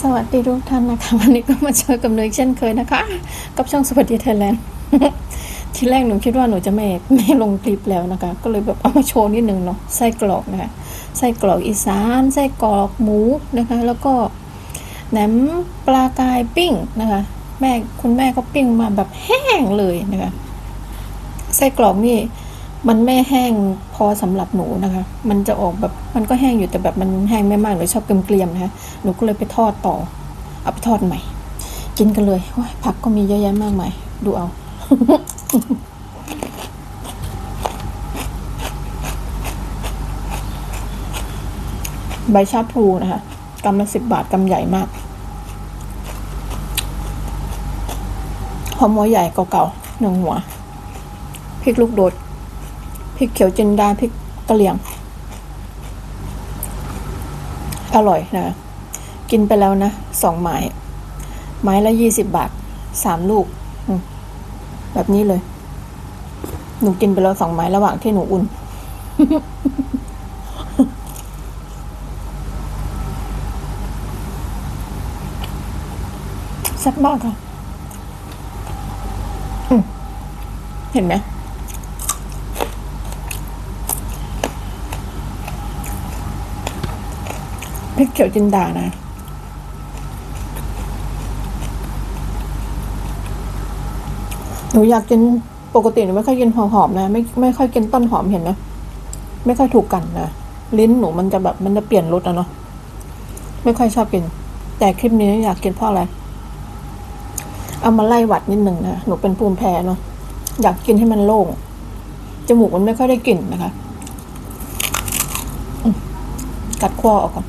สวัสดีทุกท่านนะคะ วันนี้ก็มาเจอกับหนูเช่นเคยนะคะ กับช่องสวัสดีไทยแลนด์ทีแรกหนูคิดว่าหนูจะไม่ไม่ลงคลิปแล้วนะคะ ก็เลยแบบเอามาโชว์นิดนึงเนาะไส้กรอกนะคะไส้กรอกอีสานไส้กรอกหมูนะคะ แล้วก็แหนมปลากายปิ้งนะคะ แม่คุณแม่ก็ปิ้งมาแบบแห้งเลยนะคะไส้กรอกนี่ มันไม่แห้งพอสำหรับหนูนะคะ มันจะออกแบบมันก็แห้งอยู่แต่แบบมันแห้งไม่มากหนูชอบเกรียมๆนะคะหนูก็เลยไปทอดต่อ เอาไปทอดใหม่ กินกันเลยโอ้ยผักก็มีเยอะแยะมากมายดูเอาใบชาพลูนะคะกำละสิบบาทกำใหญ่มากหอมหัวใหญ่เก่าๆหนึ่งหัวพริกลูกโดด พริกเขียวจินดาพริกกะเหรี่ยง อร่อยนะ กินไปแล้วนะสองไม้ ไม้ละยี่สิบบาทสามลูก แบบนี้เลย หนูกินไปแล้วสองไม้ระหว่างที่หนูอุ่น แซ่บมากค่ะอืมเห็นไหม พริกเขียวจินดานะหนูอยากกินปกติหนูไม่ค่อยกินหอมๆนะไม่ไม่ค่อยกินต้นหอมเห็นไหมไม่ค่อยถูกกันนะลิ้นหนูมันจะแบบมันจะเปลี่ยนรสอะเนาะไม่ค่อยชอบกิน แต่คลิปนี้อยากกินเพราะอะไรเอามาไล่หวัดนิดหนึ่งนะหนูเป็นภูมิแพ้เนาะอยากกินให้มันโล่งจมูกมันไม่ค่อยได้กลิ่นนะคะ กัดขั้วออกก่อน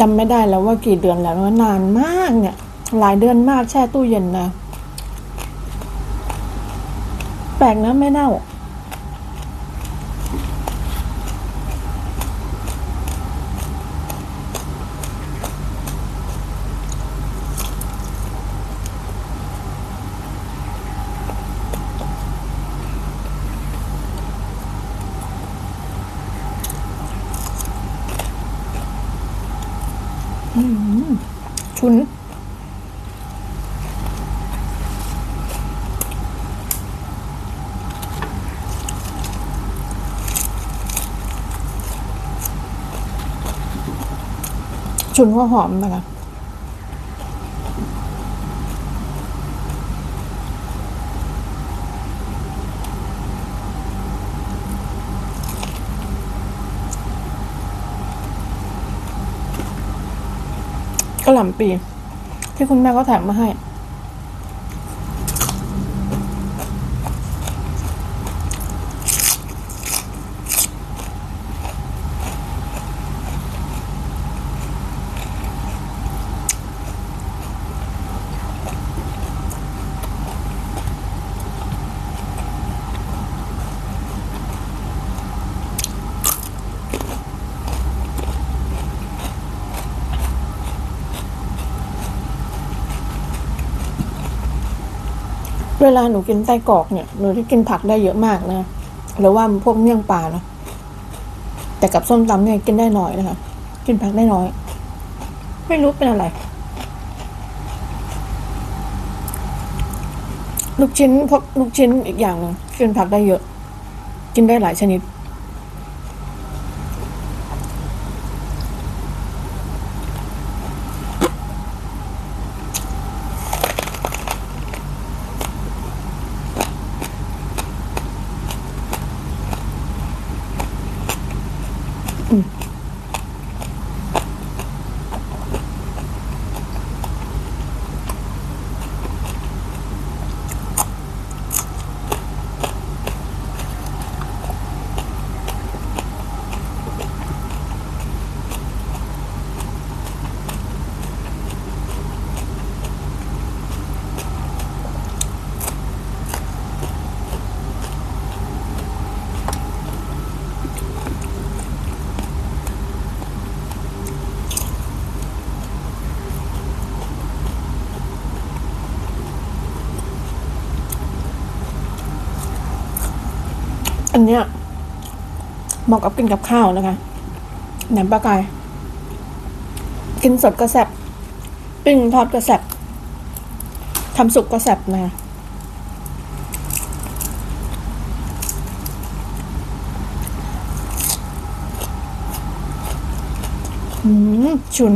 จำไม่ได้แล้วว่ากี่เดือนแล้วว่านานมากเนี่ย หลายเดือนมากแช่ตู้เย็นนะ แปลกนะไม่เน่า ชุนชุนก็หอมนะคะ กระหล่ำปี ที่คุณแม่ก็แถมมาให้ เวลาหนูกินไส้กรอกเนี่ยหนูที่กินผักได้เยอะมากนะหรือว่าพวกเมี่ยงปลาเนาะแต่กับส้มตำเนี่ยกินได้น้อยนะคะ กินผักได้น้อย ไม่รู้เป็นอะไร ลูกชิ้นพวกลูกชิ้นอีกอย่างหนึ่งกินผักได้เยอะ กินได้หลายชนิด อันเนี้ยเหมาะกับกินกับข้าวนะคะแหนมปลากาย กินสดก็แซ่บปิ้งทอดก็แซ่บทำสุกก็แซ่บนะคะอืมฉุน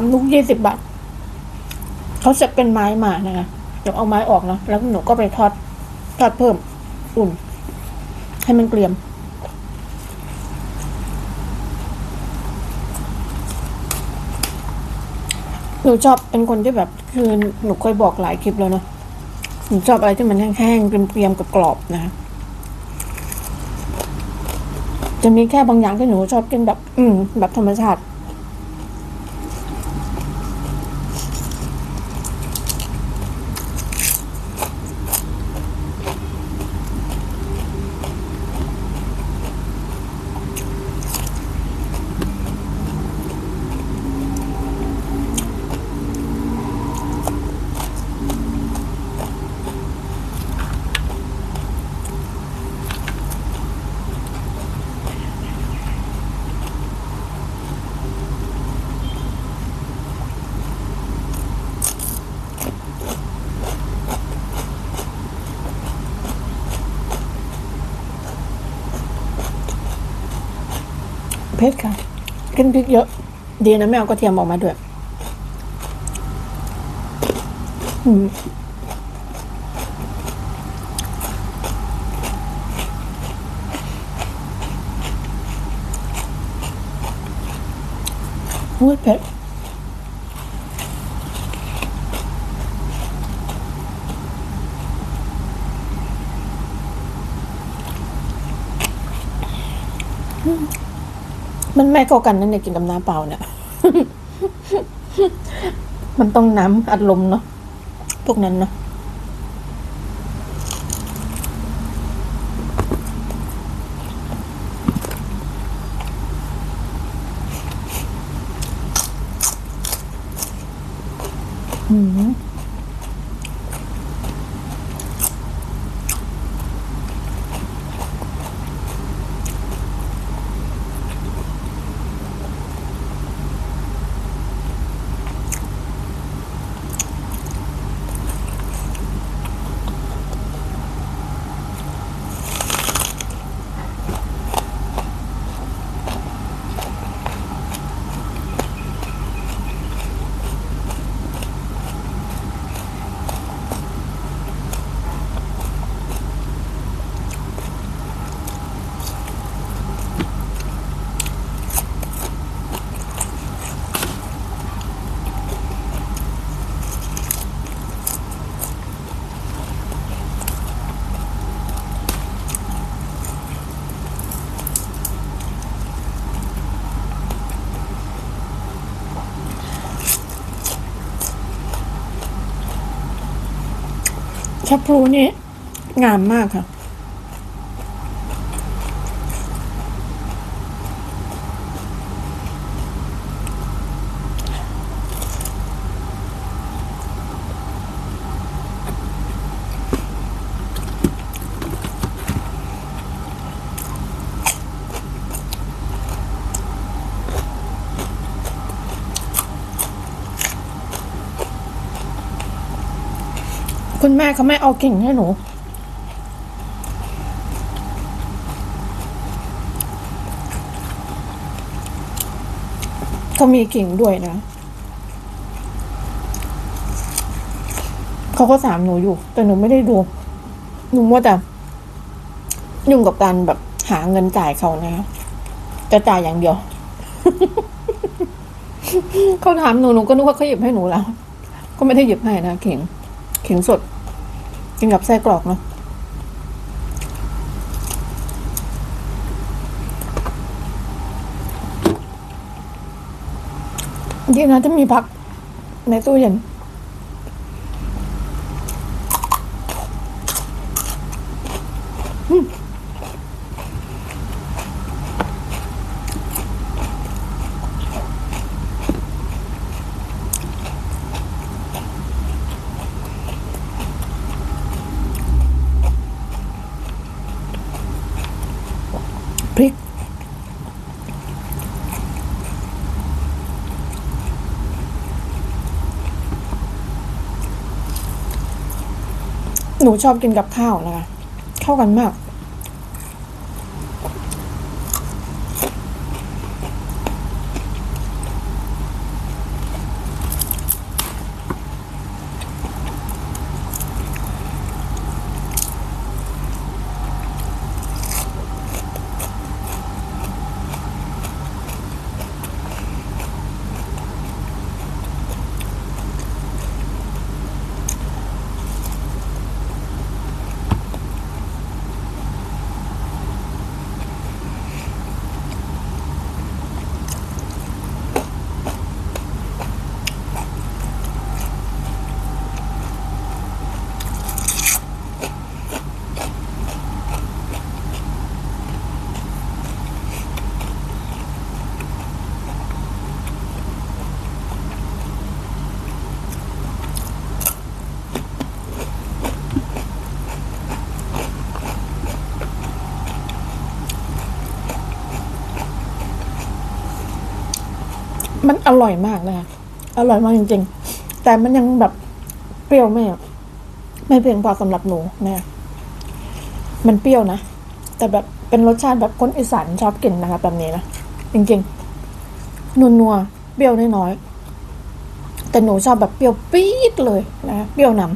ามลูกยี่สิบบาทเขาจะเป็นไม้มานะคะเดี๋ยวเอาไม้ออกนะแล้วหนูก็ไปทอดทอดเพิ่มอุ่น ให้มันเกรียม หนูชอบเป็นคนที่แบบคือหนูเคยบอกหลายคลิปแล้วเนาะหนูชอบอะไรที่มันแห้งๆเกรียมๆกับกรอบๆนะจะมีแค่บางอย่างที่หนูชอบกินแบบ อืม แบบธรรมชาติ เผ็ดค่ะ กินพริกเยอะ ดีนะแม่เอากระเทียมออกมาด้วยอืมอุ้ยเผ็ด มันไม่เข้ากันนั่นเนี่ยกินกับน้ำเปล่าเนี่ย มันต้องน้ำอัดลมเนาะพวกนั้นเนาะ อืม ชัพลูนี่งามมากค่ะ คุณแม่เขาไม่เอากิ่งให้หนู เขามีกิ่งด้วยนะ เขาก็ถามหนูอยู่ แต่หนูไม่ได้ดู หนูว่าแต่ยุ่งกับการแบบหาเงินจ่ายเขานะคะจะจ่ายอย่างเดียว เขาถามหนูหนูก็นึกว่าเขาหยิบให้หนูแล้ว ก็ไม่ได้หยิบให้นะเข่งเข็งสด กินกับไส้กรอกเนาะดีนะจะมีผักในตู้เย็น ริก หนูชอบกินกับข้าวนะคะ เข้ากันมาก มันอร่อยมากนะคะอร่อยมากจริง ๆ แต่มันยังแบบเปรี้ยวไม่ไม่เพียงพอสำหรับหนูนะมันเปรี้ยวนะ แต่แบบเป็นรสชาติแบบคนอีสานชอบกินนะคะแบบนี้นะจริงๆ นัวๆเปรี้ยวน้อยๆแต่หนูชอบแบบเปรี้ยวปี๊ดเลยนะเปรี้ยวนำ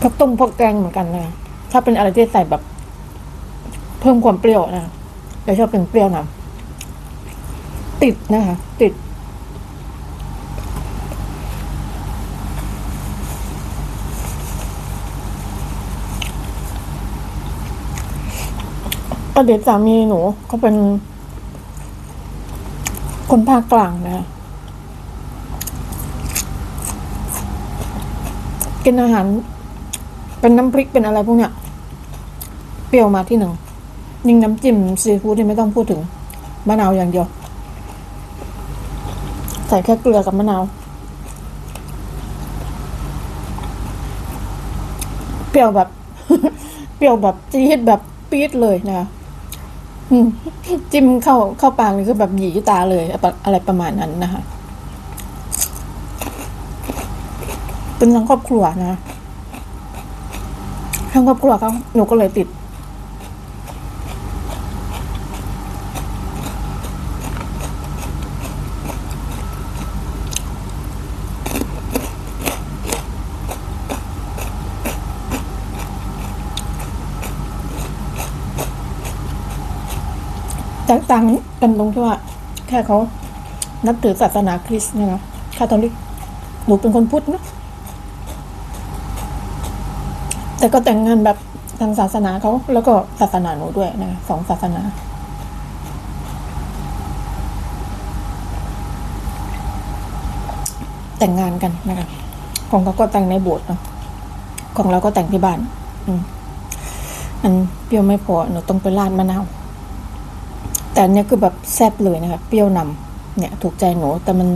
พวกต้มพวกแกงเหมือนกันนะถ้าเป็นอะไรที่ใส่แบบ เพิ่มความเปรี้ยวนะเดี๋ยชอบเป็นเปรี้ยวนำติดนะคะ ติด อดีตสามีหนูเขาเป็น คนภาคกลางนะกินอาหาร เป็นน้ำพริกเป็นอะไรพวกเนี้ย เปรี้ยวมาที่หนึ่ง ยิ่งน้ำจิ้มซีฟู้ดที่ไม่ต้องพูดถึงมะนาวอย่างเดียว ใส่แค่เกลือกับมะนาว เปรี้ยวแบบ เปรี้ยวแบบจี๊ดแบบปี๊ดเลยนะคะจิ้มเข้าเข้าปากนี่คือแบบหยีตาเลย อะไรประมาณนั้นนะคะเป็นทั้งครอบครัวนะคะทั้งครอบครัวเขาหนูก็เลยติด แตกต่างกันตรงที่ว่าแค่เขานับถือศาสนาคริสต์นะคะคาทอลิกหนูเป็นคนพุทธนะแต่ก็แต่งงานแบบทางศาสนาเขาแล้วก็ศาสนาหนูด้วยนะคะสองศาสนาแต่งงานกันนะคะของเขาก็แต่งในโบสถ์เนาะของเราก็แต่งที่บ้าน อืมอันเปรี้ยวไม่พอหนูต้องไปราดมะนาว แต่อันเนี้ยคือแบบแซ่บเลยนะคะ เปรี้ยวนำเนี่ยถูกใจหนู แต่มัน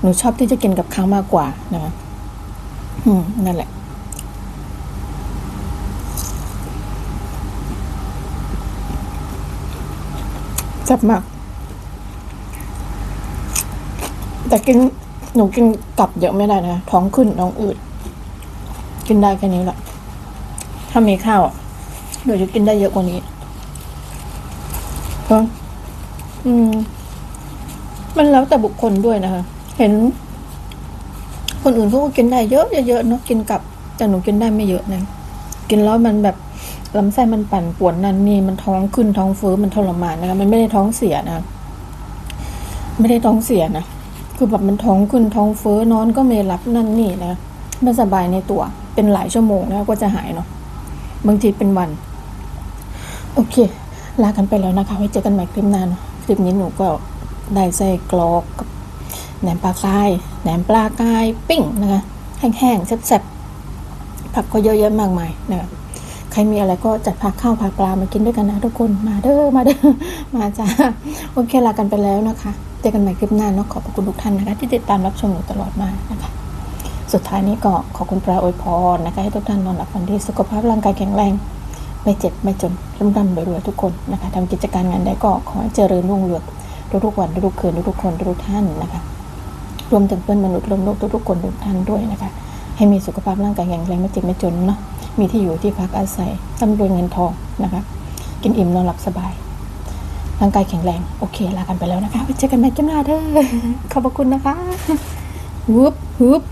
หนูชอบที่จะกินกับข้าวมากกว่านะคะอืมนั่นแหละแซบมาก แต่กินหนูกินกลับเยอะไม่ได้นะ ท้องขึ้นท้องอืด กินได้แค่นี้แหละ ถ้ามีข้าวอะเดี๋ยวจะกินได้เยอะกว่านี้เพราะ อืม มันแล้วแต่บุคคลด้วยนะคะ เห็น คนอื่นเขาก็กินได้เยอะเยอะเนาะกินกับ แต่หนูกินได้ไม่เยอะนะกินแล้วมันแบบลำไส้มันปั่นป่วนนั่นนี่มันท้องขึ้นท้องเฟ้อมันทรมานนะคะมันไม่ได้ท้องเสียนะไม่ได้ท้องเสียนะคือแบบมันท้องขึ้นท้องเฟ้อนอนก็ไม่หลับนั่นนี่นะไม่สบายในตัว เป็นหลายชั่วโมงนะก็จะหายเนาะบางทีเป็นวัน โอเค ลากันไปแล้วนะคะไว้เจอกันใหม่คลิปหน้าเนอะ คลิปนี้หนูก็ได้ไส้กรอกกับแหนมปลากายแหนมปลากายปิ้งนะคะแห้งๆแซ่บๆผักก็เยอะแยะมากมายนะคะใครมีอะไรก็จัดผักข้าวผักปลามากินด้วยกันนะทุกคนมาเด้อมาเด้อมาจ้าโอเคลากันไปแล้วนะคะเจอกันใหม่คลิปหน้าเนาะขอบพระคุณทุกท่านนะคะ ที่ติดตามรับชมหนูตลอดมานะคะสุดท้ายนี้ก็ขอบคุณพระอวยพรนะคะให้ทุกท่านนอนหลับฝันดีสุขภาพร่างกายแข็งแรง ไม่เจ็บไม่จนร่ำร่ำรวยๆทุกคนนะคะทำกิจการงานใดก็ขอให้เจริญรุ่งเรืองทุกๆวันทุกๆคืนทุกๆคนทุกๆท่านนะคะรวมถึงเพื่อนมนุษย์รวมโลกทุกๆคนทุกท่านด้วยนะคะ ให้มีสุขภาพร่างกายแข็งแรงไม่เจ็บไม่จนเนาะมีที่อยู่ที่พักอาศัยร่ำรวยเงินทองนะคะ กินอิ่มนอนหลับสบายร่างกายแข็งแรงโอเคลากันไปแล้วนะคะไว้เจอกันใหม่เจ้าหน้าเด้อขอบพระคุณนะคะฮึบฮึบ